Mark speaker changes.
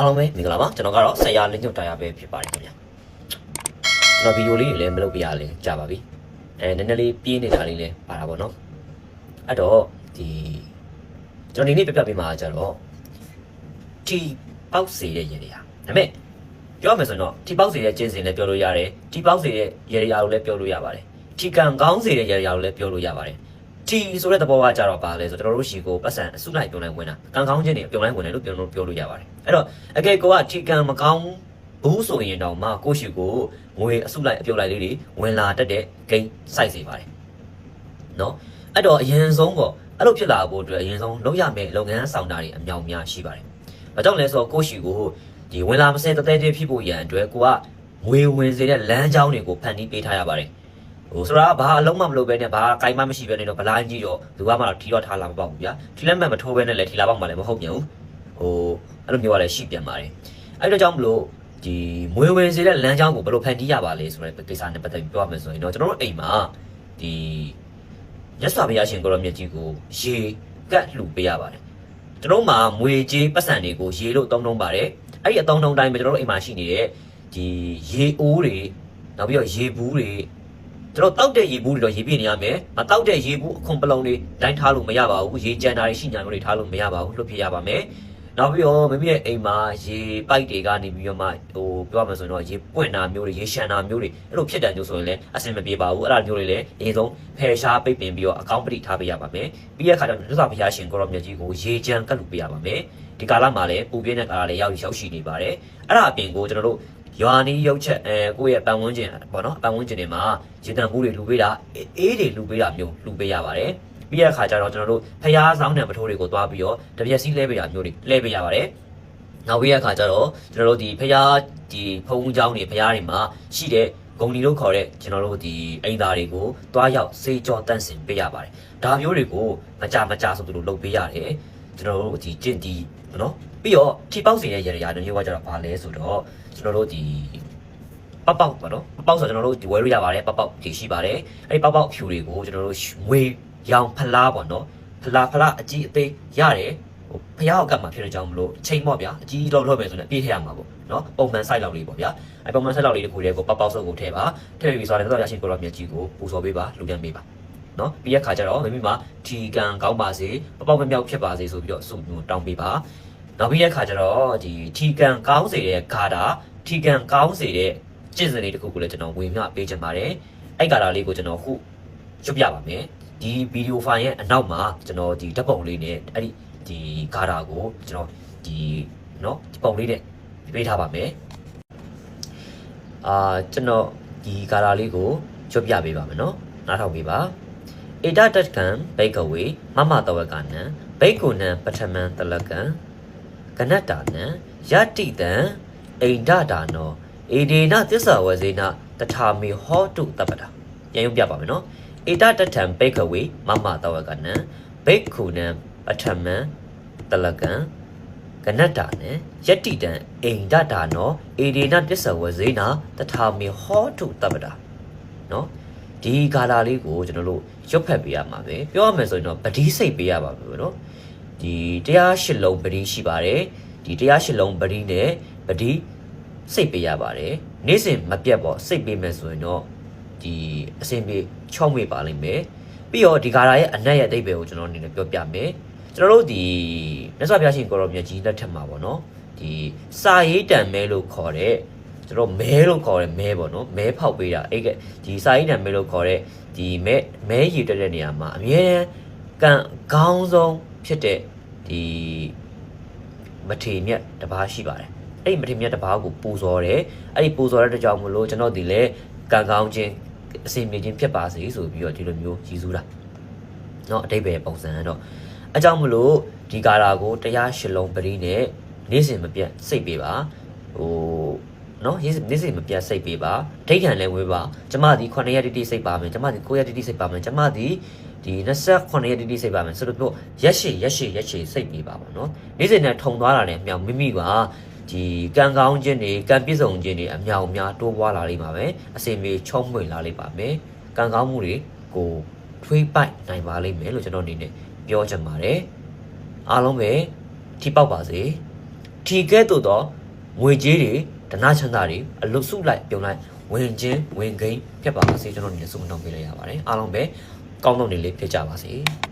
Speaker 1: အားလုံးပဲမင်္ဂလာပါကျွန်တော်ကတော့ဆရာလင်းညွတ်တရားပဲဖြစ်ပါတယ်ခင်ဗျာကျွန်တော်ဗီဒီယိုလေးတွေလည်းမလုပ်ပြရလဲကြာပါပြီအဲနည်းနည်းလေးပြင်းနေတာလေးလည်းပါတာပေါ့နော်အဲ့တော့ဒီကျွန်တော်ဒီနေ့ပြပြပေးမှာကြတော့တီပေါက်စေတဲ့ရေတွေဟာဒါပေမဲ့ပြောမယ်ဆိုရင်တော့တီပေါက်စေတဲ့ကျင်းစင်လည်းပြောလို့ရတယ်တီပေါက်စေတဲ့ရေတွေအားကိုလည်းပြောလို့ရပါတယ်တီကန်ကောင်းစေတဲ့ရေတွေအားကိုလည်းပြောလို့ရပါတယ် တီဆိုတဲ့သဘောကကြတော့ပါလဲဆိုတော့ကျွန်တော်တို့ရှီကိုပတ်စံအစုလိုက်ပြုံးလိုက်ဝင်တာကံကောင်းခြင်းတွေပြုံးလိုက်ဝင်တယ်လို့ပြောလို့ပြောလို့ရပါတယ်အဲ့တော့အကယ်ကိုကတီကန်မကောင်းဘူးဆိုရင်တော့မှကိုရှီကိုငွေအစုလိုက်အပြုံးလိုက်လေးတွေဝင်လာတတ်တဲ့ဂိမ်းစိုက်စေပါတယ်နော်အဲ့တော့အရင်ဆုံးပေါ့အဲ့လိုဖြစ်လာဖို့အတွက်အရင်ဆုံးလုပ်ရမယ့်လုပ်ငန်းဆောင်တာတွေအများကြီးရှိပါတယ်။ဘာကြောင့်လဲဆိုတော့ကိုရှီကိုဒီဝင်လာမစဲတသေးသေးဖြစ်ဖို့ရန်အတွက်ကိုကငွေဝင်စေတဲ့လမ်းကြောင်းတွေကိုဖန်တီးပေးထားရပါတယ်။ ဟိုဆိုတာကဘာအလုံးမမလုပ်ပဲနဲ့ဘာကိုင်မမရှိပဲနဲ့တော့ဗလိုင်းကြီးတော့လူကမှတော့ထီတော့ထားလာမပေါ့ဘူးဗျာ။ထီလက်မှတ်မထိုးပဲနဲ့လည်းထီလာပေါက်မှလည်းမဟုတ်ပြန်ဘူး။ဟိုအဲ့လိုမျိုးကလည်းရှိပြန်ပါတယ်။အဲ့တော့ကြောင့်မလို့ဒီငွေဝင်စေတဲ့လမ်းကြောင်းကိုဘယ်လိုဖန်တီးရပါလဲဆိုတဲ့ကိစ္စနဲ့ပတ်သက်ပြီးပြောရမယ်ဆိုရင်တော့ကျွန်တော်တို့အိမ်မှာဒီရသဗျာရှင်ကိုရောမြတ်ကြီးကိုရေကတ်လှူပေးရပါတယ်ကျွန်တော်တို့မှာမွေကြေးပတ်စံတွေကိုရေလို့အသုံးနှုံးပါတယ်အဲ့ဒီအသုံးနှုံးတိုင်းပဲကျွန်တော်တို့အိမ်မှာရှိနေတဲ့ဒီရေအိုးတွေနောက်ပြီးတော့ရေဘူးတွေ ကျွန်တော်တောက်တဲ့ရေဘူးတွေတော့ရေပြည့်နေရမယ်မတောက်တဲ့ရေဘူးအခွန်ပလုံတွေတိုင်းထားလို့မရပါဘူးရေကြံတာတွေရှိညာမျိုးတွေထားလို့မရပါဘူးလွတ်ပြရပါမယ်နောက်ပြီးတော့မိမိရဲ့အိမ်မှာရေပိုက်တွေကနေပြီးတော့မှဟိုပြောရမှာဆိုရင်တော့ရေပွင့်တာမျိုးတွေရေရှမ်းတာမျိုးတွေအဲ့လိုဖြစ်တယ်မျိုးဆိုရင်လည်းအဆင်မပြေပါဘူးအဲ့ဒါမျိုးတွေလည်းအရင်ဆုံးဖယ်ရှားပိတ်ပင်ပြီးတော့အကောင့်ပတိထားပေးရပါမယ်ပြီးရခါကျတော့မြတ်စွာဘုရားရှင်ကိုရောမြတ်ကြီးကိုရေကြံကတ်လူပေးရပါမယ်ဒီကာလမှာလည်းပူပြင်းတဲ့ကာလလည်းရောက်ရောက်ရှိနေပါတယ်အဲ့ဒါအပြင်ကိုကျွန်တော်တို့ ရွာနီးရုပ်ချက်အဲကိုယ့်ရဲ့ပတ်ဝန်းကျင်ပေါ့နော်ပတ်ဝန်းကျင်တွေမှာရေတံဘူးတွေလူပေးတာအေးတွေလူပေးတာမျိုးလူပေးရပါတယ်ပြီးရခါကျတော့ကျွန်တော်တို့ဖျားဆောင်တဲ့ပထိုးတွေကိုသွားပြီးတော့တပြက်စီးလဲပေးတာမျိုးတွေလဲပေးရပါတယ်နောက်ပြီးရခါကျတော့ကျွန်တော်တို့ဒီဖျားဒီဖုံးเจ้าတွေဖျားတွေမှာရှိတဲ့ဂုံဒီလို့ခေါ်တဲ့ကျွန်တော်တို့ဒီအိမ်သားတွေကိုတွားရောက်စေးကြောတန့်စင်ပေးရပါတယ်ဒါမျိုးတွေကိုမကြမကြဆိုသူတို့လုပ်ပေးရတယ်ကျွန်တော်တို့ဒီကျင့်ဒီနော် ပြီးတော့ထိပေါက်စီရဲ့ရရတဲ့မျိုးကကျတော့ဘာလဲဆိုတော့ကျွန်တော်တို့ဒီပေါက်ပေါက်ပေါ့နော်ပေါက်ပေါက်ဆိုကျွန်တော်တို့ဒီဝယ်လို့ရပါတယ်ပေါက်ပေါက်ဒီရှိပါတယ်အဲ့ဒီပေါက်ပေါက်ဖြူတွေကိုကျွန်တော်တို့ငွေရောင်ဖလားပေါ့နော်ဖလားဖလားအကြီးအသေးရတယ်ဟိုဖျားောက်ကမှဖြစ်တဲ့ကြောင့်မလို့ချိန်ပေါ့ဗျာအကြီးတော့လောက်ပဲဆိုရင်ပြေးထည့်ရမှာပေါ့နော်ပုံမှန် site လောက်လေးပေါ့ဗျာအဲပုံမှန် site လောက်လေးတစ်ခုတည်းကိုပေါက်ပေါက်စုပ်ကိုထည့်ပါထည့်ပြီးဆိုတော့တော့ရရှိကိုတော့မြက်ကြီးကိုပူဇော်ပေးပါလူပြန်ပေးပါနော်ပြီးရခါကျတော့မိမိမှာထီကန်ကောင်းပါစေပပောက်မမြောက်ဖြစ်ပါစေဆိုပြီးတော့ဆုမျိုးတောင်းပေးပါ နောက်ပြီးရခါကျတော့ဒီထီကန်ကောင်းစေတဲ့ဂါတာထီကန်ကောင်းစေတဲ့ကျင့်စဉ်လေးတစ်ခုကိုလည်းကျွန်တော်ဝင်မျှပေးချင်ပါတယ်အဲ့ဂါတာလေးကိုကျွန်တော်ခုရွတ်ပြပါမယ်ဒီဗီဒီယိုဖိုင်ရဲ့အနောက်မှာကျွန်တော်ဒီဓာတ်ပုံလေးနဲ့အဲ့ဒီဒီဂါတာကိုကျွန်တော်ဒီနော်ဒီပုံလေးနဲ့ပေးထားပါမယ်အာကျွန်တော်ဒီဂါတာလေးကိုရွတ်ပြပေးပါမယ်နော်နားထောင်ပေးပါဧတတတ်ကံဘိကဝေမမတဝကနံဘိက္ခုနံပထမံတလကံ ကနတ္တာနံယတ္တိတံအိန္ဒဒါနောဧဒေနသစ္စာဝဇေနတထာမေဟောတုတပ္ပတာပြန်ရုပ်ပြပါမယ်နော်ဧတတတံဘိကဝေမမတဝကနံဘိက္ခုနံပထမံတလကံကနတ္တာနံယတ္တိတံအိန္ဒဒါနောဧဒေနသစ္စာဝဇေနတထာမေဟောတုတပ္ပတာနော်ဒီဂါလာလေးကိုကျွန်တော်တို့ရွတ်ဖတ်ပေးရမှာပဲပြောရမယ်ဆိုရင်တော့ပတိစိတ်ပေးရပါမယ်နော် ဒီတရားရှစ်လုံးပတိရှိပါတယ်ဒီတရားရှစ်လုံးပတိနဲ့ပတိစိတ်ပေးရပါတယ်နေ့စဉ်မပြတ်ပေါ့စိတ်ပေးမယ်ဆိုရင်တော့ဒီအစဉ်ပြေချော့မွေ့ပါလိမ့်မယ်ပြီးတော့ဒီဂါလာရဲ့အနက်ရဲ့အဓိပ္ပာယ်ကိုကျွန်တော်အနေနဲ့ပြောပြမယ်ကျွန်တော်တို့ဒီမြတ်စွာဘုရားရှင်ကိုရောမြတ်ကြီးလက်ထက်မှာပေါ့နော်ဒီစာရေးတံမဲလို့ခေါ်တဲ့ကျွန်တော်မဲလို့ခေါ်တဲ့မဲပေါ့နော်မဲဖောက်ပေးတာအဲ့ကဒီစာရေးတံမဲလို့ခေါ်တဲ့ဒီမဲမဲရည်တက်တဲ့နေရာမှာအမြဲတမ်းကံကောင်းဆုံးဖြစ်တဲ့ ဒီမထေမြတ်တစ်ပါးရှိပါတယ်အဲ့ဒီမထေမြတ်တစ်ပါးကိုပူဇော်တယ်အဲ့ဒီပူဇော်တဲ့ကြောင့်မလို့ကျွန်တော်ဒီလေကံကောင်းခြင်းအစီအမည်ချင်းဖြစ်ပါစေဆိုပြီးတော့ဒီလိုမျိုးရည်စူးတာเนาะအတိတ်ပဲပုံစံတော့အကြောင်းမလို့ဒီကာလာကိုတရားရှလုံးပရိနဲ့နေ့စဉ်မပြတ်စိတ်ပေးပါဟိုနော်ရေးနေ့စဉ်မပြတ်စိတ်ပေးပါဒိဋ္ဌံလည်းဝေးပါကျမဒီ9ရက်တိတိစိတ်ပါမယ်ကျမဒီ9ရက်တိတိစိတ်ပါမယ်ကျမဒီ ဒီ28ရက်တိတိစိတ်ပါမယ်ဆိုတော့ရက်ရှည်ရက်ရှည်ရက်ရှည်စိတ်ပြီးပါပါเนาะနေ့စဉ်နဲ့ထုံသွားတာနဲ့အမြောင်မိမိကဒီကံကောင်းခြင်းတွေကံပြည့်စုံခြင်းတွေအမြောင်များတိုးပွားလာလိမ့်ပါမယ်အစင်မေချုံးမွေလာလိမ့်ပါမယ်ကံကောင်းမှုတွေကိုထွေးပိုက်နိုင်ပါလိမ့်မယ်လို့ကျွန်တော်အနေနဲ့ပြောချင်ပါတယ်အားလုံးပဲထိပေါက်ပါစေထိကဲ့သို့သောငွေကြေးတွေဒနာချမ်းသာတွေအလွတ်စုလိုက်ပြုံလိုက်ဝင်ခြင်းဝင်ကိန်းဖြစ်ပါစေကျွန်တော်အနေနဲ့ဆုမနှောင်းပေးလိုက်ရပါတယ်အားလုံးပဲ ကောင်းလုပ်နေလေးဖြစ်ကြပါစေ။